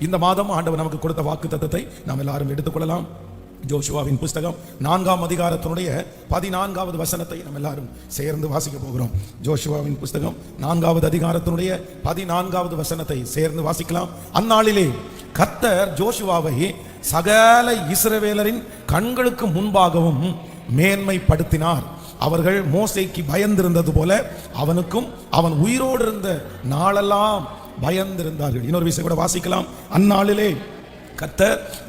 இந்த மாதம் ஆண்டவர் நமக்கு கொடுத்த வாக்கு தத்தத்தை நாம் எல்லாரும் எடுத்துக்கொள்ளலாம். ஜோஷுவாவின் புஸ்தகம் நான்காம் அதிகாரத்தினுடைய பதினான்காவது வசனத்தை நம்ம எல்லாரும் சேர்ந்து வாசிக்க போகிறோம். ஜோஷுவாவின் புஸ்தகம் நான்காவது அதிகாரத்தினுடைய பதினான்காவது வசனத்தை சேர்ந்து வாசிக்கலாம். அந்நாளிலே கத்தர் ஜோஷுவாவை சகல இஸ்ரவேலரின் கண்களுக்கு முன்பாகவும் மேன்மைப்படுத்தினார். அவர்கள் மோசைக்கு பயந்திருந்தது போல அவனுக்கும் அவன் உயிரோடு இருந்த நாளெல்லாம் பயந்திருந்தார்கள். இன்னொரு விஷயம் கூட வாசிக்கலாம். அந்நாளிலே கத்த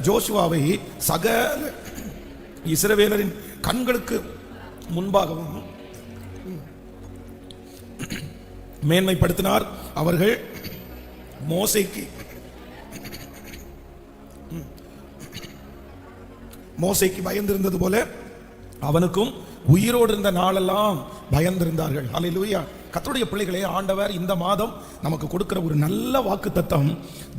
ஜோஷுவாவை சகல இஸ்ரவேலரின் கண்களுக்கு முன்பாகவும் மேன்மைப்படுத்தினார். அவர்கள் மோசைக்கு மோசைக்கு பயந்திருந்தது போல அவனுக்கும் உயிரோடு இருந்த நாளெல்லாம் பயந்திருந்தார்கள். அல்லேலூயா கத்தருடைய பிள்ளைகளே ஆண்டவர் இந்த மாதம் நமக்கு கொடுக்கிற ஒரு நல்ல வாக்கு தத்தம்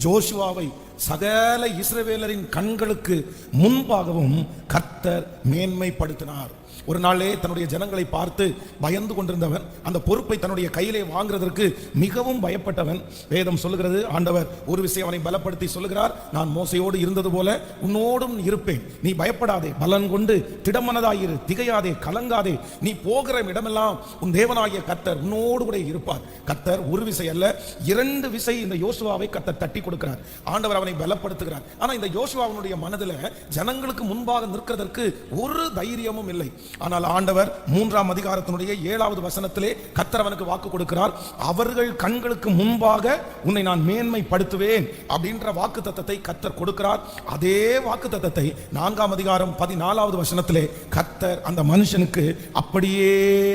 ஜோஷுவாவை சகல இஸ்ரவேலரின் கண்களுக்கு முன்பாகவும் கர்த்தர் மேன்மைப்படுத்தினார். ஒரு நாளே தன்னுடைய ஜனங்களை பார்த்து பயந்து கொண்டிருந்தவன் அந்த பொறுப்பை தன்னுடைய கையிலே வாங்குறதற்கு மிகவும் பயப்பட்டவன். வேதம் சொல்லுகிறது ஆண்டவர் ஒரு விஷயம் அவனை பலப்படுத்தி சொல்லுகிறார் நான் மோசையோடு இருந்தது போல உன்னோடும் இருப்பேன். நீ பயப்படாதே பலன் கொண்டு திடமனதாயிரு திகையாதே கலங்காதே. நீ போகிற இடமெல்லாம் உன் தேவனாகிய கர்த்தர் உன்னோடு கூட இருப்பார். கர்த்தர் ஒரு விசை அல்ல இரண்டு விசை இந்த யோசுவாவை கத்தர் தட்டி கொடுக்கிறார். ஆண்டவர் அவனை பலப்படுத்துகிறார். ஆனா இந்த யோசுவாவினுடைய மனதில் ஜனங்களுக்கு முன்பாக நிற்கிறதற்கு ஒரு தைரியமும் இல்லை. ஆனால் ஆண்டவர் மூன்றாம் அதிகாரத்தினுடைய ஏழாவது வசனத்திலே கத்தரவனுக்கு வாக்கு கொடுக்கிறார் அவர்கள் கண்களுக்கு முன்பாக உன்னை நான் மேன்மைப்படுத்துவேன் அப்படின்ற வாக்கு தத்தத்தை கத்தர் கொடுக்கிறார். அதே வாக்கு தத்தத்தை நான்காம் அதிகாரம் பதினாலாவது வசனத்திலே கத்தர் அந்த மனுஷனுக்கு அப்படியே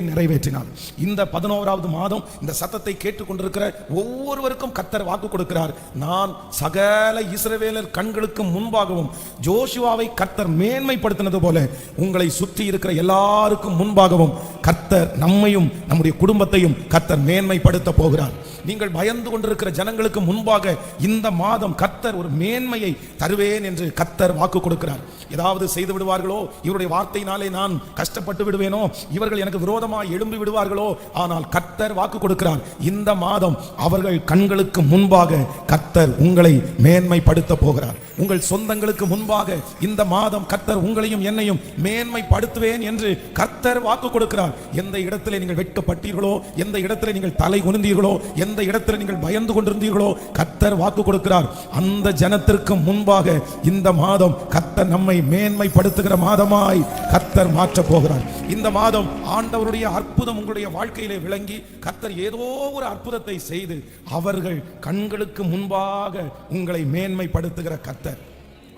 நிறைவேற்றினார். இந்த பதினோராவது மாதம் இந்த சத்தத்தை கேட்டுக்கொண்டிருக்கிற ஒவ்வொருவருக்கும் கத்தர் வாக்கு கொடுக்கிறார். நான் சகல இஸ்ரவேலர் கண்களுக்கு முன்பாகவும் ஜோஷுவாவை கத்தர் மேன்மைப்படுத்தினது போல உங்களை சுற்றி இருக்கிற எல்லாருக்கும் முன்பாகவும் கர்த்தர் நம்மையும் நம்முடைய குடும்பத்தையும் கர்த்தர் மேன்மைப்படுத்த போகிறார். நீங்கள் பயந்து கொண்டிருக்கிற ஜனங்களுக்கு முன்பாக இந்த மாதம் கர்த்தர் ஒரு மேன்மையை தருவேன் என்று கர்த்தர் வாக்கு கொடுக்கிறார். ஏதாவது செய்து விடுவார்களோ? இவருடைய வார்த்தையினாலே நான் கஷ்டப்பட்டு விடுவேனோ? இவர்கள் எனக்கு விரோதமாக எழும்பி விடுவார்களோ? ஆனால் கர்த்தர் வாக்கு கொடுக்கிறார். இந்த மாதம் அவர்கள் கண்களுக்கு முன்பாக கர்த்தர் உங்களை மேன்மைப்படுத்த போகிறார். உங்கள் சொந்தங்களுக்கு முன்பாக இந்த மாதம் கர்த்தர் உங்களையும் என்னையும் மேன்மைப்படுத்துவேன் என்று கர்த்தர் வாக்கு கொடுக்கிறார். எந்த இடத்துல நீங்கள் வெட்கப்பட்டீர்களோ எந்த இடத்துல நீங்கள் தலை குனிந்தீர்களோ எந்த இடத்துல நீங்கள் பயந்து கொண்டிருந்தீர்களோ கத்தர் வாக்கு கொடுக்கிறார். அந்த ஜனத்திற்கு முன்பாக இந்த மாதம் கத்தர் நம்மை மேன்மைப்படுத்துகிற மாதமாய் கத்தர் மாற்றப் போகிறார். இந்த மாதம் ஆண்டவருடைய அற்புதம் உங்களுடைய வாழ்க்கையிலே விளங்கி கத்தர் ஏதோ ஒரு அற்புதத்தை செய்து அவர்கள் கண்களுக்கு முன்பாக உங்களை மேன்மைப்படுத்துகிற கத்தர்.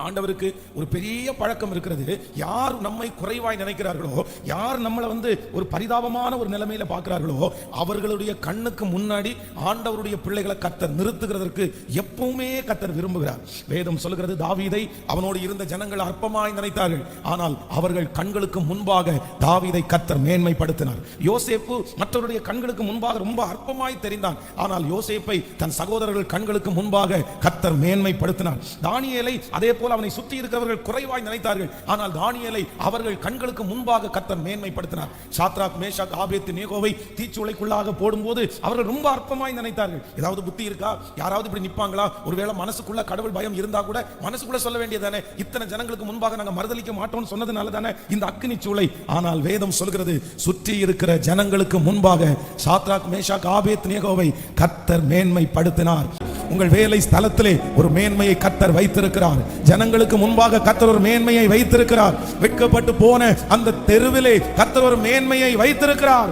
ஆண்டவருக்கு ஒரு பெரிய பழக்கம் இருக்கிறது. யார் நம்மை குறைவாய் நினைக்கிறார்களோ யார் நம்மளை வந்து ஒரு பரிதாபமான ஒரு நிலைமையில பார்க்கிறார்களோ அவர்களுடைய கண்ணுக்கு முன்னாடி ஆண்டவருடைய பிள்ளைகளை கத்தர் நிறுத்துகிறதற்கு எப்பவுமே கத்தர் விரும்புகிறார். வேதம் சொல்லுகிறது தாவீதை அவனோடு இருந்த ஜனங்கள் அற்பமாய் நினைத்தார்கள். ஆனால் அவர்கள் கண்களுக்கு முன்பாக தாவீதை கத்தர் மேன்மைப்படுத்தினார். யோசேப்பு மற்றவருடைய கண்களுக்கு முன்பாக ரொம்ப அற்பமாய் தெரிந்தான். ஆனால் யோசேப்பை தன் சகோதரர்கள் கண்களுக்கு முன்பாக கத்தர் மேன்மைப்படுத்தினார். தானியலை அதே போல போல அவனை சுற்றி இருக்கிறவர்கள் குறைவாய் நினைத்தார்கள். ஆனால் தானியலை அவர்கள் கண்களுக்கு முன்பாக கத்தர் மேன்மைப்படுத்தினார். சாத்ராக் மேஷாக் ஆபேத்து நேகோவை தீச்சுளைக்குள்ளாக போடும்போது அவர்கள் ரொம்ப அற்பமாய் நினைத்தார்கள். ஏதாவது புத்தி இருக்கா? யாராவது இப்படி நிற்பாங்களா ஒருவேளை மனசுக்குள்ள கடவுள் பயம் இருந்தா கூட மனசுக்குள்ள சொல்ல வேண்டியதானே இத்தனை ஜனங்களுக்கு முன்பாக நாங்கள் மறுதளிக்க மாட்டோம்னு சொன்னதுனால தானே இந்த அக்னி சூளை? ஆனால் வேதம் சொல்கிறது சுற்றி இருக்கிற ஜனங்களுக்கு முன்பாக சாத்ராக் மேஷாக் ஆபேத் நேகோவை கத்தர் மேன்மைப்படுத்தினார். உங்கள் வேலை ஸ்தலத்திலே ஒரு மேன்மையை கத்தர் வைத்திருக்கிறார். ஜனங்களுக்கு முன்பாக கத்தர் ஒரு மேன்மையை வைத்திருக்கிறார். வெட்கப்பட்டு போன அந்த தெருவிலே கத்தர் ஒரு மேன்மையை வைத்திருக்கிறார்.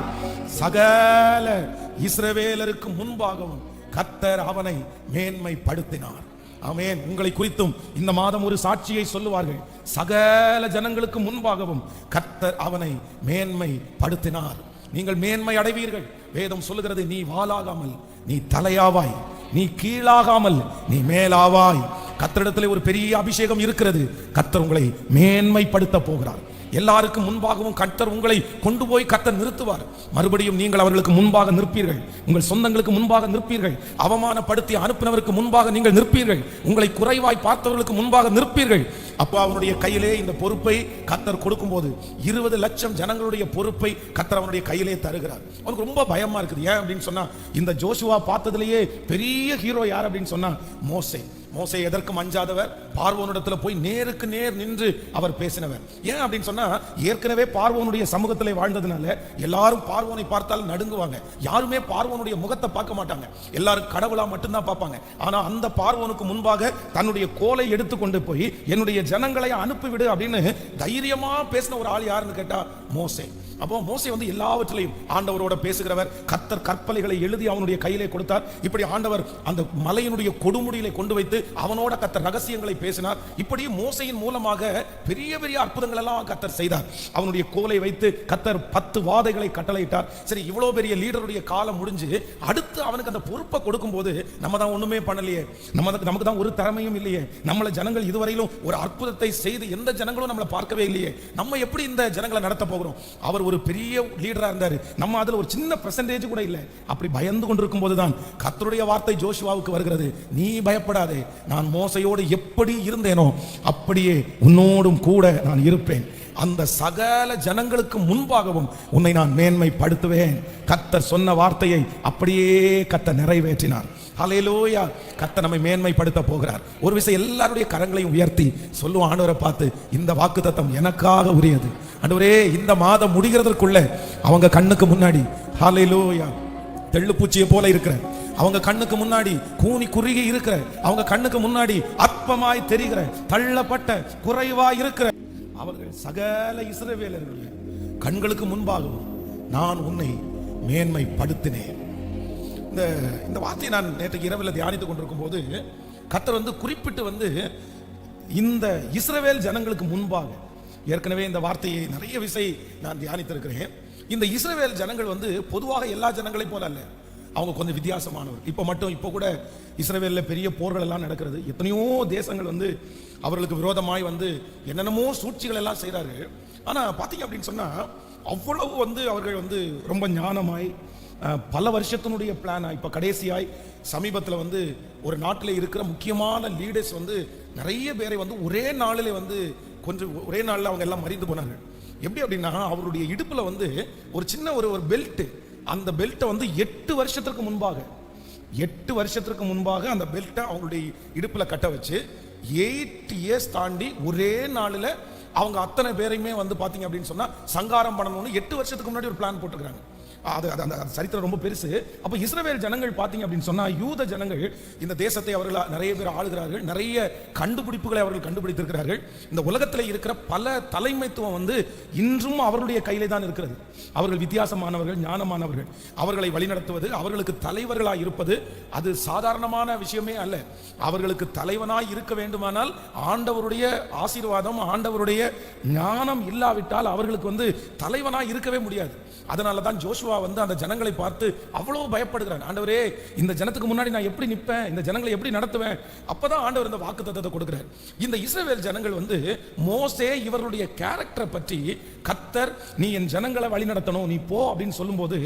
சகல இஸ்ரவேலருக்கு முன்பாகவும் கத்தர் அவனை மேன்மைப்படுத்தினார். அமேன் உங்களை குறித்தும் இந்த மாதம் ஒரு சாட்சியை சொல்லுவார்கள். சகல ஜனங்களுக்கு முன்பாகவும் கத்தர் அவனை மேன்மைப்படுத்தினார். நீங்கள் மேன்மை அடைவீர்கள். வேதம் சொல்லுகிறது நீ வாளாகாமல் நீ தலையாவாய் நீ கீழாகாமல் நீ மேலாவாய் கத்தரிடத்தில் ஒரு பெரிய அபிஷேகம் இருக்கிறது. கத்தர் உங்களை மேன்மைப்படுத்த போகிறார். எல்லாருக்கும் முன்பாகவும் கத்தர் உங்களை கொண்டு போய் கத்தர் நிறுத்துவார். மறுபடியும் நீங்கள் அவர்களுக்கு முன்பாக நிற்பீர்கள். உங்கள் சொந்தங்களுக்கு முன்பாக நிற்பீர்கள். அவமானப்படுத்தி அனுப்பினவருக்கு முன்பாக நீங்கள் நிற்பீர்கள். உங்களை குறைவாய் பார்த்தவர்களுக்கு முன்பாக நிற்பீர்கள். அப்போ அவனுடைய கையிலே இந்த பொறுப்பை கத்தர் கொடுக்கும்போது இருபது லட்சம் ஜனங்களுடைய பொறுப்பை கத்தர் அவனுடைய கையிலே தருகிறார். அவனுக்கு ரொம்ப பயமா இருக்குது. ஏன் அப்படின்னு சொன்னா இந்த ஜோஷுவா பார்த்ததுலேயே பெரிய ஹீரோ யார் அப்படின்னு சொன்னா மோசை. மோசை எதற்கும் அஞ்சாதவர் பார்வோனிடத்துல போய் நேருக்கு நேர் நின்று அவர் பேசினவர். ஏன் அப்படின்னு சொன்னா ஏற்கனவே பார்வோனுடைய சமூகத்தில் வாழ்ந்ததுனால எல்லாரும் பார்வோனை பார்த்தால் நடுங்குவாங்க. யாருமே பார்வோனுடைய முகத்தை பார்க்க மாட்டாங்க. எல்லாரும் கடவுளா மட்டும்தான் பார்ப்பாங்க. ஆனா அந்த பார்வோனுக்கு முன்பாக தன்னுடைய கோலை எடுத்து கொண்டு போய் என்னுடைய ஜனங்களை அனுப்பிவிடு அப்படின்னு தைரியமா பேசின ஒரு ஆள் யாருன்னு கேட்டா மோசே. அப்போ மோசை வந்து எல்லாவற்றிலையும் ஆண்டவரோட பேசுகிறவர். கத்தர் கற்பலைகளை எழுதி அவனுடைய கையிலே கொடுத்தார். இப்படி ஆண்டவர் அந்த மலையினுடைய கொடுமுடியிலே கொண்டு வைத்து அவனோட கத்தர் ரகசியங்களை பேசினார். இப்படி மோசையின் மூலமாக பெரிய பெரிய அற்புதங்கள் எல்லாம் கத்தர் செய்தார். அவனுடைய கோலை வைத்து கத்தர் பத்து வாதைகளை கட்டளையிட்டார். சரி இவ்வளவு பெரிய லீடருடைய காலம் முடிஞ்சு அடுத்து அவனுக்கு அந்த பொறுப்பை கொடுக்கும்போது நம்ம தான் ஒண்ணுமே பண்ணலையே. நம்ம நமக்கு தான் ஒரு திறமையும் இல்லையே. நம்மளை ஜனங்கள் இதுவரையிலும் ஒரு அற்புதத்தை செய்து எந்த ஜனங்களும் நம்மளை பார்க்கவே இல்லையே. நம்ம எப்படி இந்த ஜனங்களை நடத்த போகிறோம்? அவர் ஒரு பெரிய லீடரா இருந்தாரு. நம்ம அதுல ஒரு சின்ன பர்சன்டேஜ் கூட இல்லை. அப்படி பயந்து கொண்டிருக்கும் போதுதான் கத்தருடைய வார்த்தை ஜோஷுவாவுக்கு வருகிறது. நீ பயப்படாதே. நான் மோசையோடு எப்படி இருந்தேனோ அப்படியே உன்னோடும் கூட நான் இருப்பேன். அந்த சகல ஜனங்களுக்கு முன்பாகவும் உன்னை நான் மேன்மைப்படுத்துவேன். கத்தர் சொன்ன வார்த்தையை அப்படியே கத்த நிறைவேற்றினார். அலையிலோயா கத்த நம்மை மேன்மைப்படுத்த போகிறார். ஒரு விஷயம் எல்லாருடைய கரங்களையும் உயர்த்தி சொல்லுவோம் ஆண்டவரை பார்த்து இந்த வாக்குத்தத்தம் எனக்காக உரியது. ஆண்டவரே இந்த மாதம் முடிகிறதற்குள்ள அவங்க கண்ணுக்கு முன்னாடி ஹalleluya தெள்ளுப்பூச்சியை போல இருக்கிறேன் அவங்க கண்ணுக்கு முன்னாடி கூனி குறுகி இருக்கிற அவங்க கண்ணுக்கு முன்னாடி அற்பமாய் தெரிகிற தள்ளப்பட்ட குறைவாய் இருக்கிற அவர்கள் சகல இஸ்ரவேலர்களுடைய கண்களுக்கு முன்பாகவும் நான் உன்னை மேன்மைப்படுத்தினேன். இந்த இந்த வார்த்தையை நான் நேற்று இரவில் தியானித்துக் கொண்டிருக்கும் போது கத்தர் வந்து குறிப்பிட்டு வந்து இந்த இஸ்ரவேல் ஜனங்களுக்கு முன்பாக ஏற்கனவே இந்த வார்த்தையை நிறைய விசை நான் தியானித்திருக்கிறேன். இந்த இஸ்ரவேல் ஜனங்கள் வந்து பொதுவாக எல்லா ஜனங்களையும் போல அல்ல. அவங்க கொஞ்சம் வித்தியாசமானவர். இப்போ மட்டும் இப்போ கூட இஸ்ரேவேலில் பெரிய போர்கள் எல்லாம் நடக்கிறது. எத்தனையோ தேசங்கள் வந்து அவர்களுக்கு விரோதமாய் வந்து என்னென்னமோ சூழ்ச்சிகள் எல்லாம் செய்கிறாரு ஆனால் பார்த்தீங்க அப்படின்னு சொன்னால் அவ்வளவு வந்து அவர்கள் வந்து ரொம்ப ஞானமாய் பல வருஷத்தினுடைய பிளானாக இப்போ கடைசியாய் சமீபத்தில் வந்து ஒரு நாட்டில் இருக்கிற முக்கியமான லீடர்ஸ் வந்து நிறைய பேரை வந்து ஒரே நாளிலே வந்து கொஞ்சம் ஒரே நாளில் அவங்க எல்லாம் மறிந்து போனாங்க. எப்படி அப்படின்னா அவருடைய இடுப்பில் வந்து ஒரு சின்ன ஒரு ஒரு பெல்ட்டு அந்த பெல்ட்டை வந்து எட்டு வருஷத்திற்கு முன்பாக எட்டு வருஷத்திற்கு முன்பாக அந்த பெல்ட்டை அவங்களுடைய இடுப்பில் கட்ட வச்சு எயிட் இயர்ஸ் தாண்டி ஒரே நாளில் அவங்க அத்தனை பேரையுமே வந்து பார்த்தீங்க அப்படின்னு சொன்னால் சங்காரம் பண்ணணும்னு எட்டு வருஷத்துக்கு முன்னாடி ஒரு பிளான் போட்டுக்கிறாங்க அது அது அந்த சரித்திரம் ரொம்ப பெருசு. அப்போ இஸ்ரவேல் ஜனங்கள் பார்த்தீங்க அப்படின்னு சொன்னால் யூத ஜனங்கள் இந்த தேசத்தை அவர்கள் நிறைய பேர் ஆளுகிறார்கள். நிறைய கண்டுபிடிப்புகளை அவர்கள் கண்டுபிடித்திருக்கிறார்கள். இந்த உலகத்தில் இருக்கிற பல தலைமைத்துவம் வந்து இன்றும் அவர்களுடைய கையிலே தான் இருக்கிறது. அவர்கள் வித்தியாசமானவர்கள் ஞானமானவர்கள். அவர்களை வழிநடத்துவது அவர்களுக்கு தலைவர்களாக இருப்பது அது சாதாரணமான விஷயமே அல்ல. அவர்களுக்கு தலைவனாய் இருக்க வேண்டுமானால் ஆண்டவருடைய ஆசீர்வாதம் ஆண்டவருடைய ஞானம் இல்லாவிட்டால் அவர்களுக்கு வந்து தலைவனாய் இருக்கவே முடியாது. அதனால தான் ஜோஷுவா யோசுவா வந்து அந்த ஜனங்களை பார்த்து அவ்வளோ பயப்படுகிறான் ஆண்டவரே இந்த ஜனத்துக்கு முன்னாடி நான் எப்படி நிற்பேன்? இந்த ஜனங்களை எப்படி நடத்துவேன்? அப்பதான் ஆண்டவர் இந்த வாக்கு தத்துவத்தை கொடுக்கிறார். இந்த இஸ்ரேல் ஜனங்கள் வந்து மோசே இவர்களுடைய கேரக்டரை பற்றி கத்தர் நீ என் ஜனங்களை வழி நடத்தணும் நீ போ அப்படின்னு சொல்லும்போது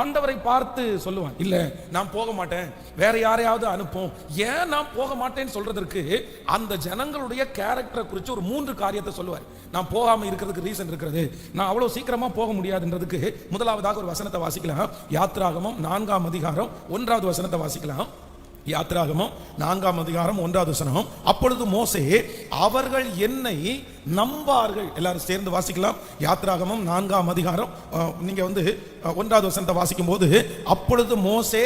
ஆண்டவரை பார்த்து சொல்லுவான் இல்லை நான் போக மாட்டேன். வேற யாரையாவது அனுப்போம். ஏன் நான் போக மாட்டேன்னு சொல்றதற்கு அந்த ஜனங்களுடைய கேரக்டரை குறித்து ஒரு மூன்று காரியத்தை சொல்லுவார். நான் போகாமல் இருக்கிறதுக்கு ரீசன் இருக்கிறது. நான் அவ்வளோ சீக்கிரமாக போக முடியாதுன்றதுக்கு முதலாவதாக ஒரு வசனத்தை வாசிக்கலாம். யாத்ராகமம் நான்காம் அதிகாரம் ஒன்றாவது வசனத்தை வாசிக்கலாம். யாத்ராகமம் நான்காம் அதிகாரம் ஒன்றாவது வசனம். அப்பொழுது மோசே அவர்கள் என்னை நம்பார்கள். எல்லாரும் சேர்ந்து வாசிக்கலாம். யாத்ராகமம் நான்காம் அதிகாரம் நீங்க வந்து ஒன்றாவது வசனத்தை வாசிக்கும் போது அப்பொழுது மோசே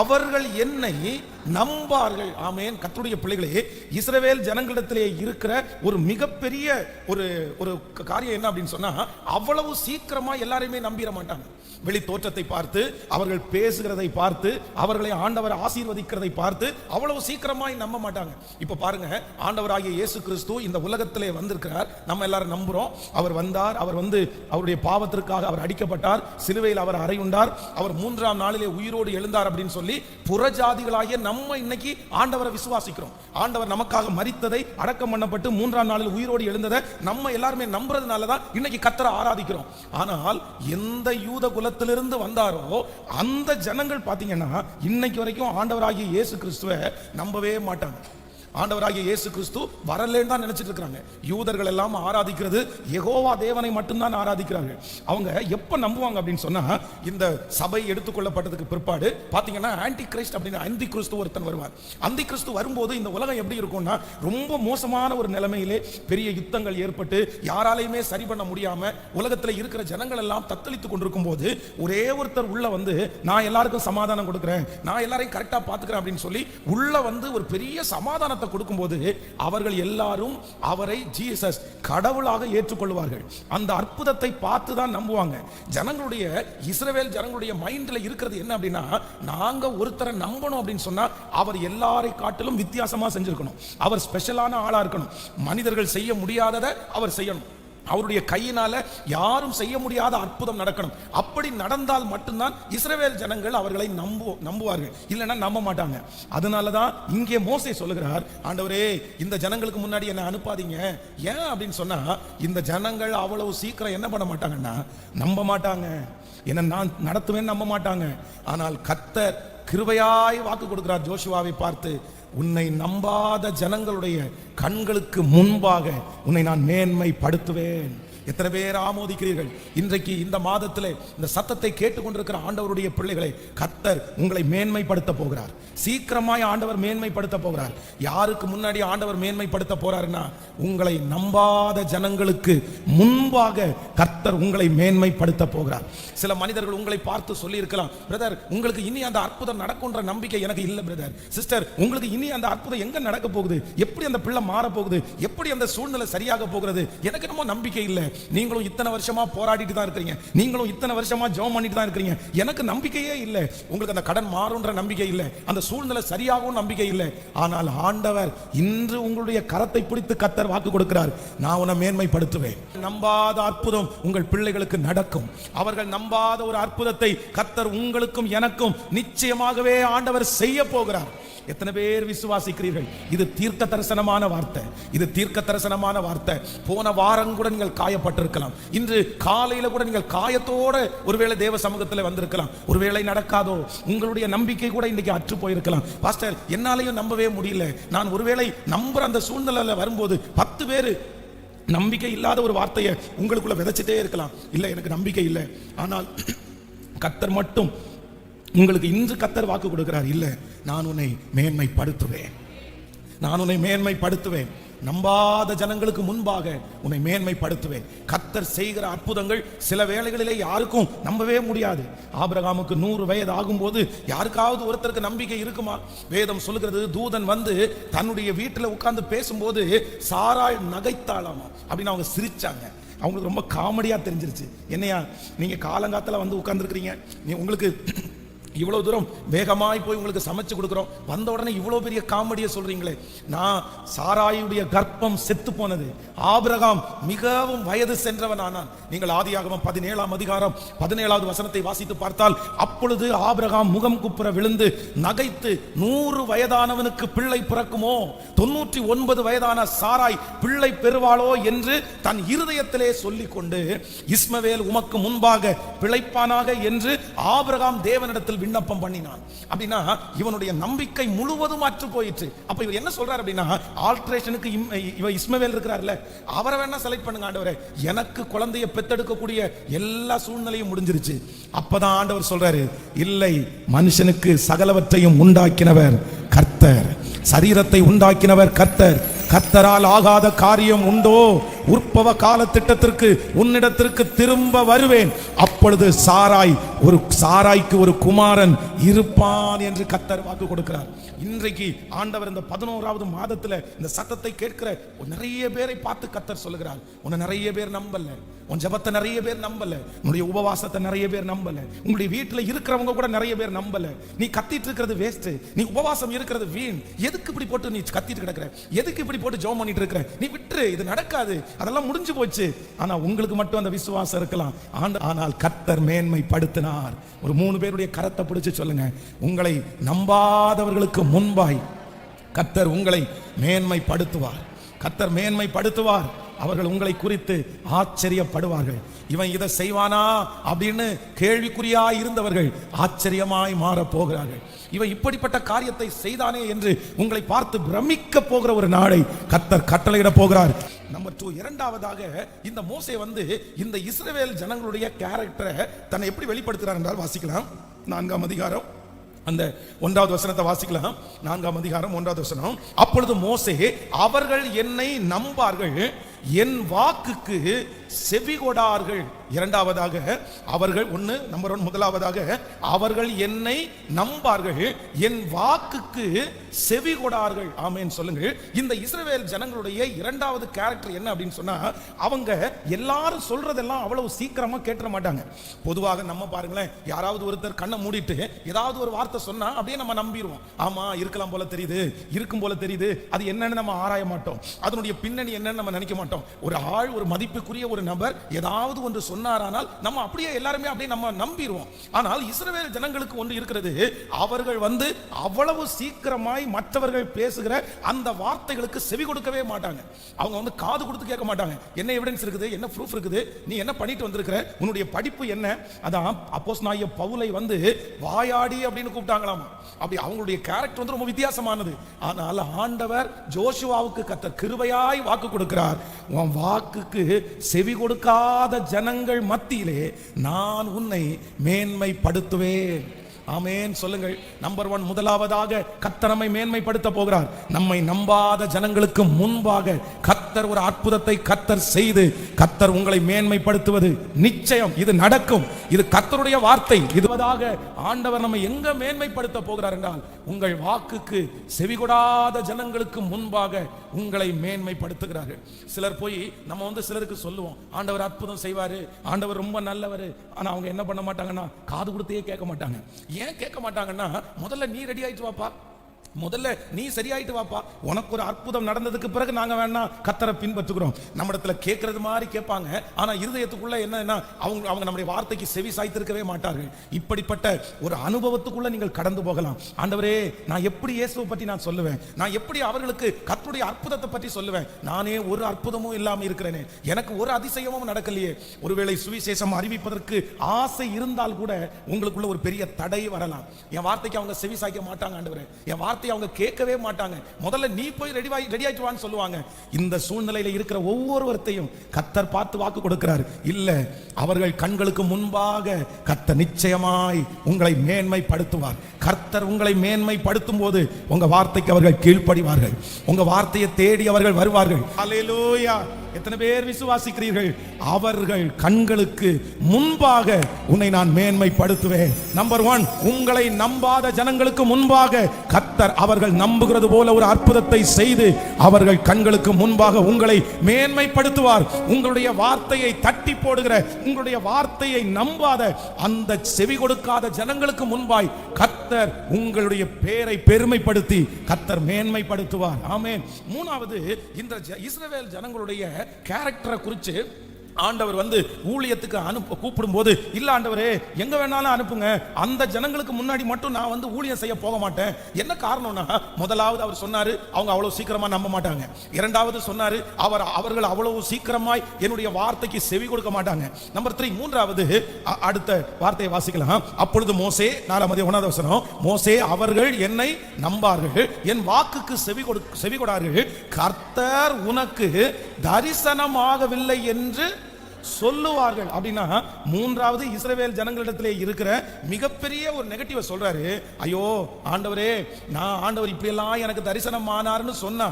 அவர்கள் என்னை நம்பார்கள். ஆமேன். கத்துடைய பிள்ளைகளே இஸ்ரவேல் ஜனங்களிடத்திலே இருக்கிற ஒரு மிகப்பெரிய ஒரு ஒரு காரியம் என்ன அப்படின்னு சொன்னா அவ்வளவு சீக்கிரமா எல்லாரையுமே நம்பிட மாட்டாங்க. வெளி தோற்றத்தை பார்த்து அவர்கள் பேசுகிறதை பார்த்து அவர்களை ஆண்டவர் ஆசீர்வதிக்கிறதை பார்த்து அவ்வளவு சீக்கிரமாய் நம்ப மாட்டாங்க. இப்ப பாருங்க ஆண்டவராகிய இயேசு கிறிஸ்து இந்த உலகத்திலே வந்திருக்கிறார். நம்ம எல்லாரும் நம்புறோம். அவர் வந்தார். அவர் வந்து அவருடைய பாவத்திற்காக அவர் அடிக்கப்பட்டார். சிலுவையில் அவர் அறையுண்டார். அவர் மூன்றாம் நாளிலே உயிரோடு எழுந்தார் அப்படின்னு சொல்லி புறஜாதிகளாகிய நம்ம இன்னைக்கு ஆண்டவரை விசுவாசிக்கிறோம். ஆண்டவர் நமக்காக மறித்ததை அடக்கம் பண்ணப்பட்டு மூன்றாம் நாளில் உயிரோடு எழுந்ததை நம்ம எல்லாருமே நம்புறதுனால தான் இன்னைக்கு கத்தரை ஆராதிக்கிறோம். ஆனால் எந்த யூத குலத்திலிருந்து வந்தாரோ அந்த ஜனங்கள் பார்த்தீங்கன்னா இன்னைக்கு வரைக்கும் ஆண்டவராகிய இயேசு கிறிஸ்துவை நம்பவே மாட்டாங்க. ஆண்டவராகிய இயேசு கிறிஸ்து வரலேன்னு தான் நினைச்சிட்டு இருக்கிறாங்க. யூதர்கள் எல்லாம் ஆராதிக்கிறது எகோவா தேவனை மட்டும்தான் ஆராதிக்கிறாங்க. அவங்க எப்போ நம்புவாங்க அப்படின்னு சொன்னா இந்த சபை எடுத்துக்கொள்ளப்பட்டதுக்கு பிற்பாடு பார்த்தீங்கன்னா ஆன்டி கிரைஸ்ட் அப்படின்னு அந்தி கிறிஸ்து ஒருத்தன் வருவார். அந்தி கிறிஸ்து வரும்போது இந்த உலகம் எப்படி இருக்கும்னா ரொம்ப மோசமான ஒரு நிலைமையிலே பெரிய யுத்தங்கள் ஏற்பட்டு யாராலையுமே சரி பண்ண முடியாம உலகத்தில் இருக்கிற ஜனங்கள் எல்லாம் தத்தளித்து கொண்டிருக்கும் போது ஒரே ஒருத்தர் உள்ள வந்து நான் எல்லாருக்கும் சமாதானம் கொடுக்குறேன். நான் எல்லாரையும் கரெக்டாக பார்த்துக்கிறேன் அப்படின்னு சொல்லி உள்ள வந்து ஒரு பெரிய சமாதானத்தை கொடுக்கும்போது அவர்கள் எல்லாரும் அவரை ஜீசஸ் கடவுளாக ஏற்றுக்கொள்வார்கள். அந்த அற்புதத்தை பார்த்து தான் நம்புவாங்க. ஜனங்களுடைய இஸ்ரேல் ஜனங்களுடைய மைண்ட்ல இருக்கிறது என்ன அப்படின்னா நாங்க ஒருத்தரை நம்பணும் அப்படின்னு சொன்னா அவர் எல்லாரை காட்டிலும் வித்தியாசமா செஞ்சிருக்கணும். அவர் ஸ்பெஷலான ஆளா இருக்கணும். மனிதர்கள் செய்ய முடியாததை அவர் செய்யணும். அவருடைய கையினால யாரும் செய்ய முடியாத அற்புதம் நடக்கணும். அப்படி நடந்தால் மட்டும்தான் இஸ்ரவேல் ஜனங்கள் அவர்களை நம்பு நம்புவார்கள். இல்லைன்னா நம்ப மாட்டாங்க. அதனால தான் இங்கே மோசே சொல்லுகிறார் ஆண்டவரே இந்த ஜனங்களுக்கு முன்னாடி என்ன அனுப்பாதீங்க. ஏன் அப்படின்னு சொன்னா இந்த ஜனங்கள் அவ்வளவு சீக்கிரம் என்ன பண்ண மாட்டாங்கன்னா நம்ப மாட்டாங்க. என்ன நான் நடத்துவேன்னு நம்ப மாட்டாங்க. ஆனால் கத்தர் கிருபையாய் வாக்கு கொடுக்கிறார். ஜோஷுவாவை பார்த்து உன்னை நம்பாத ஜனங்களுடைய கண்களுக்கு முன்பாக உன்னை நான் மேன்மைப்படுத்துவேன். எத்தனை பேர் ஆமோதிக்கிறீர்கள்? இன்றைக்கு இந்த மாதத்தில் இந்த சத்தத்தை கேட்டுக்கொண்டிருக்கிற ஆண்டவருடைய பிள்ளைகளை கத்தர் உங்களை மேன்மைப்படுத்த போகிறார். சீக்கிரமாய் ஆண்டவர் மேன்மைப்படுத்த போகிறார். யாருக்கு முன்னாடி ஆண்டவர் மேன்மைப்படுத்த போறாருன்னா உங்களை நம்பாத ஜனங்களுக்கு முன்பாக கர்த்தர் உங்களை மேன்மைப்படுத்த போகிறார். சில மனிதர்கள் உங்களை பார்த்து சொல்லியிருக்கலாம் பிரதர் உங்களுக்கு இனி அந்த அற்புதம் நடக்கும்ன்ற நம்பிக்கை எனக்கு இல்லை பிரதர். சிஸ்டர் உங்களுக்கு இனி அந்த அற்புதம் எங்க நடக்க போகுது? எப்படி அந்த பிள்ளை மாற போகுது? எப்படி அந்த சூழ்நிலை சரியாக போகிறது? எனக்கு நம்ம நம்பிக்கை இல்லை. நீங்களும் இத்தனை வருஷமா போராடிட்டு தான் இருக்கிறீங்க. நீங்களும் இத்தனை வருஷமா ஜெபம் பண்ணிட்டு தான் இருக்கிறீங்க. எனக்கு நம்பிக்கையே இல்லை. உங்களுக்கு அந்த கடன் மாறும்ன்ற நம்பிக்கை இல்லை. அந்த சூழ்நிலை சரியாகவும் நம்பிக்கை இல்லை. ஆனால் ஆண்டவர் இன்று உங்களுடைய கரத்தை பிடித்து கத்தர் வாக்கு கொடுக்கிறார். நான் உன்னை மேன்மைப்படுத்துவேன். நம்பாத அற்புதம் உங்கள் பிள்ளைகளுக்கு நடக்கும். அவர்கள் நம்பாத ஒரு அற்புதத்தை கத்தர் உங்களுக்கும் எனக்கும் நிச்சயமாகவே ஆண்டவர் செய்ய போகிறார். எத்தனை பேர் விசுவாசிக்கிறீர்கள்? இது தீர்க்க தரிசனமான வார்த்தை. இது தீர்க்க தரிசனமான வார்த்தை. போன வாரம் கூட நீங்கள் காயப்பட்டிருக்கலாம். இன்று காலையில கூட நீங்கள் காயத்தோட ஒருவேளை தேவ சமூகத்தில் வந்திருக்கலாம். ஒருவேளை நடக்காதோ உங்களுடைய நம்பிக்கை கூட இன்னைக்கு அற்று போயிருக்கலாம். பாஸ்டர் என்னாலையும் நம்பவே முடியல. நான் ஒருவேளை நம்புற அந்த சூழ்நிலையில வரும்போது பத்து பேர் நம்பிக்கை இல்லாத ஒரு வார்த்தையை உங்களுக்குள்ள விதைச்சிட்டே இருக்கலாம். இல்லை எனக்கு நம்பிக்கை இல்லை. ஆனால் கத்தர் மட்டும் உங்களுக்கு இன்று கத்தர் வாக்கு கொடுக்கிறார் இல்லை நான் உன்னை மேன்மைப்படுத்துவேன். நான் உன்னை மேன்மைப்படுத்துவேன். நம்பாத ஜனங்களுக்கு முன்பாக உன்னை மேன்மைப்படுத்துவேன். கத்தர் செய்கிற அற்புதங்கள் சில வேளைகளிலே யாருக்கும் நம்பவே முடியாது. ஆபிரகாமுக்கு நூறு வயது ஆகும்போது யாருக்காவது ஒருத்தருக்கு நம்பிக்கை இருக்குமா? வேதம் சொல்லுகிறது தூதன் வந்து தன்னுடைய வீட்டில் உட்கார்ந்து பேசும்போது சாராள் நகைத்தாளாமா? அப்படின்னு அவங்க சிரிச்சாங்க. அவங்களுக்கு ரொம்ப காமெடியாக தெரிஞ்சிருச்சு. என்னையா நீங்கள் காலங்காத்தில் வந்து உட்காந்துருக்கிறீங்க நீ உங்களுக்கு இவ்வளவு தூரம் வேகமாய் போய் உங்களுக்கு சமைச்சு கொடுக்குறோம். வந்த உடனே இவ்வளவு பெரிய காமெடியை சொல்றீங்களே. நான் சாராயுடைய கர்ப்பம் செத்து போனது. ஆபிரகாம் மிகவும் வயது சென்றவன் ஆனான் நீங்கள் ஆதியாகவும் பதினேழாம் அதிகாரம் பதினேழாவது வசனத்தை வாசித்து பார்த்தால் அப்பொழுது ஆபிரகாம் முகம் குப்புற விழுந்து நகைத்து நூறு வயதானவனுக்கு பிள்ளை பிறக்குமோ? தொண்ணூற்றி ஒன்பது வயதான சாராய் பிள்ளை பெறுவாளோ என்று தன் இருதயத்திலே சொல்லிக்கொண்டு இஸ்மவேல் உமக்கு முன்பாக பிழைப்பானாக என்று ஆபிரகாம் தேவனிடத்தில் விண்ணப்பம் பண்ணினான். அப்படின்னா இவனுடைய நம்பிக்கை முழுவதும் அற்று போயிற்று. அப்ப இவர் என்ன சொல்றாரு அப்படின்னா ஆல்ட்ரேஷனுக்கு இவ இஸ்மவேல் இருக்கிறார்ல அவரை வேணா செலக்ட் பண்ணுங்க ஆண்டவரே. எனக்கு குழந்தையை பெத்தெடுக்கக்கூடிய எல்லா சூழ்நிலையும் முடிஞ்சிருச்சு. அப்பதான் ஆண்டவர் சொல்றாரு இல்லை மனுஷனுக்கு சகலவற்றையும் உண்டாக்கினவர் கர்த்தர். சரீரத்தை உண்டாக்கினவர் கர்த்தர். கர்த்தரால் ஆகாத காரியம் உண்டோ? உற்பவ கால திட்டத்திற்கு உன்னிடத்திற்கு திரும்ப வருவேன். அப்பொழுது சாராய் ஒரு சாராய்க்கு ஒரு குமாரன் இருப்பான் என்று கத்தர் வாக்கு கொடுக்கிறார். இன்றைக்கு ஆண்டவர் இந்த பதினோராவது மாதத்துல இந்த சத்தத்தை கேட்கிற நிறைய பேரை பார்த்து கத்தர் சொல்லுகிறார். உன்னை நிறைய பேர் நம்பல. உன் ஜபத்தை நிறைய பேர் நம்பல. உன்னுடைய உபவாசத்தை நிறைய பேர் நம்பல. உங்களுடைய வீட்டுல இருக்கிறவங்க கூட நிறைய பேர் நம்பல. நீ கத்திட்டு இருக்கிறது வேஸ்ட் நீ உபவாசம் இருக்கிறது வீண். எதுக்கு இப்படி போட்டு நீ கத்திட்டு கிடக்குற? எதுக்கு இப்படி போட்டு ஜோம் பண்ணிட்டு இருக்கிற? நீ விட்டுரு இது நடக்காது. அதெல்லாம் முடிஞ்சு போச்சு. ஆனா உங்களுக்கு மட்டும் அந்த விசுவாசம் இருக்கலாம். ஆனால் ஆனால் கர்த்தர் மேன்மைப்படுத்தினார். ஒரு மூணு பேருடைய கரத்தை பிடிச்சு சொல்லுங்க. உங்களை நம்பாதவர்களுக்கு முன்பாய் கர்த்தர் உங்களை மேன்மைப்படுத்துவார். கர்த்தர் மேன்மைப்படுத்துவார். அவர்கள் உங்களை குறித்து ஆச்சரியப்படுவார்கள். இவன் இதை செய்வானா அப்படின்னு கேள்விக்குறியா இருந்தவர்கள் ஆச்சரியமாய் மாறப் போகிறார்கள். இவன் இப்படிப்பட்ட காரியத்தை செய்தானே என்று உங்களை பார்த்து பிரமிக்க போகிற ஒரு நாளை கத்தர் கட்டளையிட போகிறார். நம்பர் டூ இரண்டாவதாக இந்த மோசை வந்து இந்த இஸ்ரேல் ஜனங்களுடைய கேரக்டரை தன்னை எப்படி வெளிப்படுத்துகிறார் என்றால் வாசிக்கலாம். நான்காம் அதிகாரம். அந்த ஒன்றாவது வசனத்தை வாசிக்கலாம். நான்காம் அதிகாரம் ஒன்றாவது வசனம். அப்பொழுது மோசே அவர்கள் என்னை நம்பார்கள். என் வாக்குக்கு செவிகொடார்கள். இரண்டாவதாக அவர்கள் ஒன்று நம்பர் ஒன் முதலாவதாக அவர்கள் என்னை நம்பார்கள். என் வாக்குக்கு செவிகொடார்கள். ஆமேன்னு சொல்லுங்க இந்த இஸ்ரேல் ஜனங்களுடைய இரண்டாவது கேரக்டர் என்ன அப்படின்னு சொன்னா அவங்க எல்லாரும் சொல்றதெல்லாம் அவ்வளவு சீக்கிரமா கேட்டுற மாட்டாங்க. பொதுவாக நம்ம பாருங்களேன் யாராவது ஒருத்தர் கண்ணை மூடிட்டு ஏதாவது ஒரு வார்த்தை சொன்னா அப்படியே நம்ம நம்பிடுவோம். ஆமா இருக்கலாம் போல தெரியுது இருக்கும் போல தெரியுது. அது என்னன்னு நம்ம ஆராய மாட்டோம். அதனுடைய பின்னணி என்னன்னு நம்ம நினைக்க மாட்டோம். ஒரு ஆள் ஒரு மதிப்புக்குரிய ஒரு நபர் ஏதாவது ஒன்று சொன்னாரானால் நம்ம அப்படியே எல்லாருமே அப்படியே நம்ம நம்பிடுவோம். ஆனால் இஸ்ரவேல் ஜனங்களுக்கு ஒன்று இருக்கிறது. அவர்கள் வந்து அவ்வளவு சீக்கிரமாய் மற்றவர்கள் பேசுகிற அந்த வார்த்தைகளுக்கு செவி கொடுக்கவே மாட்டாங்க. அவங்க வந்து காது கொடுத்து கேட்க மாட்டாங்க. என்ன எவிடன்ஸ் இருக்குது? என்ன ப்ரூஃப் இருக்குது? நீ என்ன பண்ணிட்டு வந்திருக்கிற? உன்னுடைய படிப்பு என்ன? அதான் அப்போஸ் நாய பவுலை வந்து வாயாடி அப்படின்னு கூப்பிட்டாங்களாம். அப்படி அவங்களுடைய கேரக்டர் வந்து ரொம்ப வித்தியாசமானது. ஆனால் ஆண்டவர் ஜோஷுவாவுக்கு கத்த கிருபையாய் வாக்கு கொடுக்கிறார். உன் வாக்குக்கு செவி கொடுக்காத ஜனங்கள் மத்தியிலே நான் உன்னை மேன்மைப்படுத்துவேன். ஆமேன். சொல்லுங்கள். நம்பர் ஒன் முதலாவதாக கத்தனமை நம்மை மேன்மைப்படுத்த போகிறார். நம்மை நம்பாத ஜனங்களுக்கு முன்பாக கத்தர் ஒரு அற்புதத்தை கத்தர் செய்து கத்தர் உங்களை மேன்மைப்படுத்துவது நிச்சயம். இது நடக்கும். இது கத்தருடைய வார்த்தை. இதுவதாக ஆண்டவர் நம்மை எங்க மேன்மைப்படுத்த போகிறார் என்றால் உங்கள் வாக்குக்கு செவிகொடாத ஜனங்களுக்கு முன்பாக உங்களை மேன்மைப்படுத்துகிறார்கள். சிலர் போய் நம்ம வந்து சிலருக்கு சொல்லுவோம் ஆண்டவர் அற்புதம் செய்வாரு ஆண்டவர் ரொம்ப நல்லவர். ஆனா அவங்க என்ன பண்ண மாட்டாங்கன்னா காது கொடுத்தே கேட்க மாட்டாங்க. ஏன் கேட்க மாட்டாங்கன்னா முதல்ல நீ ரெடி ஆயிட்டு வாப்பா. முதல்ல நீ சரியாயிட்டு வாப்பா. உனக்கு ஒரு அற்புதம் நடந்ததுக்கு பிறகு நாங்க வேணா கத்தரை பின்பற்றுகிறோம். நம்ம இடத்துல கேட்கறது மாதிரி கேட்பாங்க. ஆனா இருதயத்துக்குள்ள என்னன்னா அவங்க அவங்க நம்முடைய வார்த்தைக்கு செவி சாய்த்திருக்கவே மாட்டார்கள். இப்படிப்பட்ட ஒரு அனுபவத்துக்குள்ள நீங்கள் கடந்து போகலாம். ஆண்டவரே நான் எப்படி இயேசுவை பற்றி நான் சொல்லுவேன்? நான் எப்படி அவர்களுக்கு கத்துடைய அற்புதத்தை பற்றி சொல்லுவேன்? நானே ஒரு அற்புதமும் இல்லாம இருக்கிறேனே. எனக்கு ஒரு அதிசயமும் நடக்கலையே. ஒருவேளை சுவிசேஷம் அறிவிப்பதற்கு ஆசை இருந்தால் கூட உங்களுக்குள்ள ஒரு பெரிய தடை வரலாம். என் வார்த்தைக்கு அவங்க செவி சாய்க்க மாட்டாங்க ஆண்டவரே. என் வார்த்தை வார்த்தையை அவங்க கேட்கவே மாட்டாங்க. முதல்ல நீ போய் ரெடி ரெடி ஆயிட்டு சொல்லுவாங்க. இந்த சூழ்நிலையில இருக்கிற ஒவ்வொருவர்த்தையும் கத்தர் பார்த்து வாக்கு கொடுக்கிறார். இல்ல அவர்கள் கண்களுக்கு முன்பாக கத்தர் நிச்சயமாய் உங்களை மேன்மைப்படுத்துவார். கர்த்தர் உங்களை மேன்மைப்படுத்தும் போது உங்க வார்த்தைக்கு அவர்கள் கீழ்ப்படிவார்கள். உங்க வார்த்தையை தேடி அவர்கள் வருவார்கள். அலையிலோயா எத்தனை பேர் விசுவாசிக்கிறீர்கள்? அவர்கள் கண்களுக்கு முன்பாக உன்னை நான் மேன்மைப்படுத்துவேன். நம்பர் ஒன் உங்களை நம்பாத ஜனங்களுக்கு முன்பாக கத்தர் அவர்கள் நம்புகிறது போல ஒரு அற்புதத்தை செய்து அவர்கள் கண்களுக்கு முன்பாக உங்களை மேன்மைப்படுத்துவார். உங்களுடைய வார்த்தையை தட்டி போடுகிற உங்களுடைய வார்த்தையை நம்பாத அந்த செவி கொடுக்காத ஜனங்களுக்கு முன்பாய் கத்தர் உங்களுடைய பேரை பெருமைப்படுத்தி கத்தர் மேன்மைப்படுத்துவார். ஆமே மூணாவது இந்த இஸ்ரேல் இஸ்ரவேல் ஜனங்களுடைய கேரக்டரை குறித்து ஆண்டவர் வந்து ஊழியத்துக்கு அனுப்ப கூப்பிடும்போது இல்ல ஆண்டவரே எங்க வேணாலும் அனுப்புங்க. அந்த ஜனங்களுக்கு முன்னாடி மட்டும் நான் வந்து ஊழியம் செய்ய போக மாட்டேன். என்ன காரணம்னா முதலாவது அவர் சொன்னாரு அவங்க அவ்வளவு சீக்கிரமா நம்ப மாட்டாங்க. இரண்டாவது சொன்னாரு அவர் அவர்கள் அவ்வளவு சீக்கிரமாய் என்னுடைய வார்த்தைக்கு செவி கொடுக்க மாட்டாங்க. நம்பர் த்ரீ மூன்றாவது அடுத்த வார்த்தையை வாசிக்கலாம். அப்பொழுது மோசே நாலாம் மதிய வசனம் மோசே அவர்கள் என்னை நம்பார்கள். என் வாக்குக்கு செவி கொடு செவி கொடார்கள். கர்த்தர் உனக்கு தரிசனமாகவில்லை என்று சொல்லுவார்கள். அப்படின்னா மூன்றாவது இஸ்ரவேல் ஜனங்களிடத்திலே இருக்கிற மிகப்பெரிய ஒரு நெகட்டிவை சொல்றாரு. ஐயோ ஆண்டவரே நான் ஆண்டவர் இப்படியெல்லாம் எனக்கு தரிசனம் ஆனார்னு சொன்னா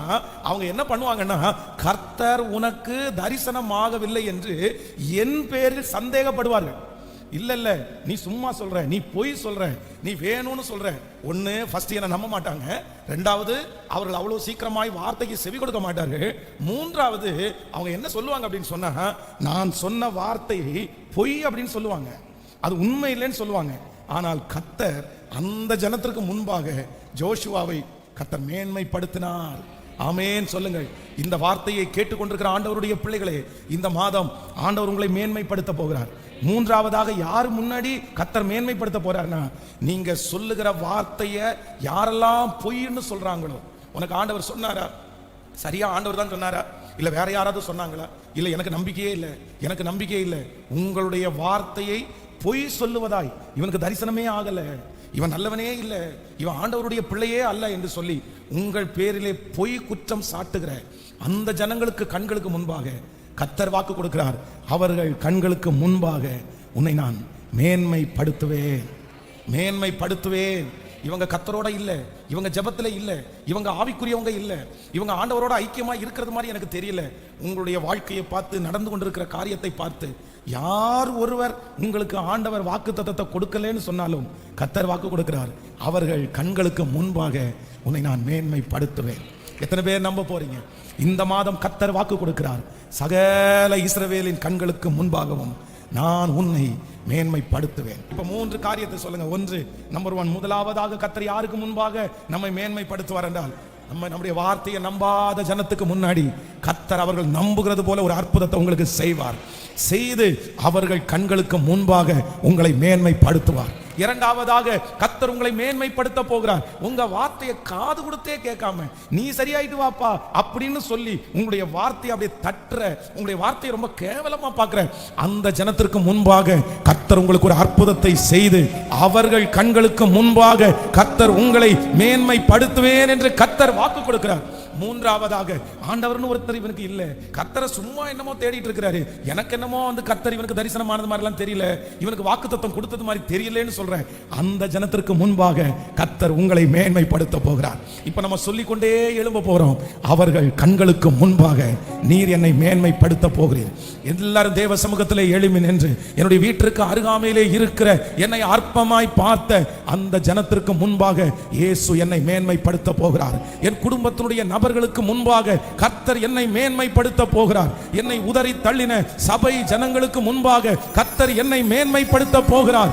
அவங்க என்ன பண்ணுவாங்கன்னா கர்த்தர் உனக்கு தரிசனமாகவில்லை என்று என் பேரில் சந்தேகப்படுவார்கள். இல்லை இல்லை நீ சும்மா சொல்ற நீ பொய் சொல்ற நீ வேணும்னு சொல்ற. ஒண்ணு ஃபர்ஸ்ட் என்னை நம்ப மாட்டாங்க. ரெண்டாவது அவர்கள் அவ்வளவு சீக்கிரமாய் வார்த்தைக்கு செவி கொடுக்க மாட்டார்கள். மூன்றாவது அவங்க என்ன சொல்லுவாங்க அப்படின்னு சொன்னா நான் சொன்ன வார்த்தை பொய் அப்படின்னு சொல்லுவாங்க. அது உண்மை இல்லைன்னு சொல்லுவாங்க. ஆனால் கத்தர் அந்த ஜனத்திற்கு முன்பாக ஜோஷுவாவை கத்தர் மேன்மைப்படுத்தினார். ஆமேன் சொல்லுங்கள். இந்த வார்த்தையை கேட்டுக்கொண்டிருக்கிற ஆண்டவருடைய பிள்ளைகளே இந்த மாதம் ஆண்டவர் உங்களை மேன்மைப்படுத்த போகிறார். மூன்றாவதாக யார் முன்னாடி கத்தர் மேன்மைப்படுத்த போறார்னா நீங்க சொல்லுகிற வார்த்தையை யாரெல்லாம் பொய்ன்னு சொல்றாங்களோ உனக்கு ஆண்டவர் சொன்னாரா? சரியா ஆண்டவர் தான் சொன்னாரா? இல்ல வேற யாராவது சொன்னாங்களா? இல்ல எனக்கு நம்பிக்கையே இல்லை எனக்கு நம்பிக்கையே இல்லை. உங்களுடைய வார்த்தையை பொய் சொல்லுவதாய் இவனுக்கு தரிசனமே ஆகல. இவன் நல்லவனே இல்லை. இவன் ஆண்டவருடைய பிள்ளையே அல்ல என்று சொல்லி உங்கள் பேரிலே பொய் குற்றம் சாட்டுகிற அந்த ஜனங்களுக்கு கண்களுக்கு முன்பாக கத்தர் வாக்கு கொடுக்கிறார். அவர்கள் கண்களுக்கு முன்பாக உன்னை நான் மேன்மைப்படுத்துவேன். மேன்மைப்படுத்துவேன். இவங்க கத்தரோட இல்லை. இவங்க ஜபத்தில் இல்லை. இவங்க ஆவிக்குரியவங்க இல்லை. இவங்க ஆண்டவரோட ஐக்கியமாக இருக்கிறது மாதிரி எனக்கு தெரியல. உங்களுடைய வாழ்க்கையை பார்த்து நடந்து கொண்டிருக்கிற காரியத்தை பார்த்து யார் ஒருவர் உங்களுக்கு ஆண்டவர் வாக்கு தத்தத்தை கொடுக்கலன்னு சொன்னாலும் கத்தர் வாக்கு கொடுக்கிறார். அவர்கள் கண்களுக்கு முன்பாக உன்னை நான் மேன்மைப்படுத்துவேன். எத்தனை பேர் நம்ப போறீங்க? இந்த மாதம் கத்தர் வாக்கு கொடுக்கிறார். சகல இஸ்ரவேலின் கண்களுக்கு முன்பாகவும் நான் உன்னை மேன்மைப்படுத்துவேன். இப்ப மூன்று காரியத்தை சொல்லுங்க. ஒன்று நம்பர் ஒன் முதலாவதாக கத்தர் யாருக்கு முன்பாக நம்மை மேன்மைப்படுத்துவார் என்றால் நம்ம நம்முடைய வார்த்தையை நம்பாத ஜனத்துக்கு முன்னாடி கத்தர் அவர்கள் நம்புகிறது போல ஒரு அற்புதத்தை உங்களுக்கு செய்வார். செய்து அவர்கள் கண்களுக்கு முன்பாக உங்களை மேன்மைப்படுத்துவார். இரண்டாவதாக கத்தர் உங்களை மேன்மைப்படுத்த போகிறார். உங்க வார்த்தையை காது கொடுத்தே கேட்காம நீ சரியாயிட்டு வாப்பா அப்படின்னு சொல்லி உங்களுடைய வார்த்தையை அப்படியே தட்டுற உங்களுடைய வார்த்தையை ரொம்ப கேவலமா பார்க்கிற அந்த ஜனத்திற்கு முன்பாக கத்தர் உங்களுக்கு ஒரு அற்புதத்தை செய்து அவர்கள் கண்களுக்கு முன்பாக கத்தர் உங்களை மேன்மைப்படுத்துவேன் என்று கத்தர் வாக்கு கொடுக்கிறார். மூன்றாவதாக ஆண்டவர்னு ஒருத்தர் இவனுக்கு இல்ல. கத்தரை சும்மா என்னமோ தேடிட்டு இருக்கிறாரு. எனக்கு என்னமோ வந்து கத்தர் இவனுக்கு தரிசனமானது மாதிரிலாம் தெரியல. இவனுக்கு வாக்குத்தத்தம் கொடுத்தது மாதிரி தெரியலன்னு சொல்றேன். அந்த ஜனத்திற்கு முன்பாக கத்தர் உங்களை மேன்மைப்படுத்த போகிறார். இப்ப நம்ம சொல்லிக்கொண்டே எழும்ப போறோம். அவர்கள் கண்களுக்கு முன்பாக நீர் என்னை மேன்மைப்படுத்த போகிறீர். எல்லாரும் தேவ சமூகத்திலே எழுமி நின்று என்னுடைய வீட்டிற்கு அருகாமையிலே இருக்கிற என்னை அற்பமாய் பார்த்த அந்த ஜனத்திற்கு முன்பாக இயேசு என்னை மேன்மைப்படுத்த போகிறார். என் குடும்பத்தினுடைய நபர்களுக்கு முன்பாக கத்தர் என்னை மேன்மைப்படுத்த போகிறார். என்னை உதறி தள்ளின சபை ஜனங்களுக்கு முன்பாக கத்தர் என்னை மேன்மைப்படுத்த போகிறார்.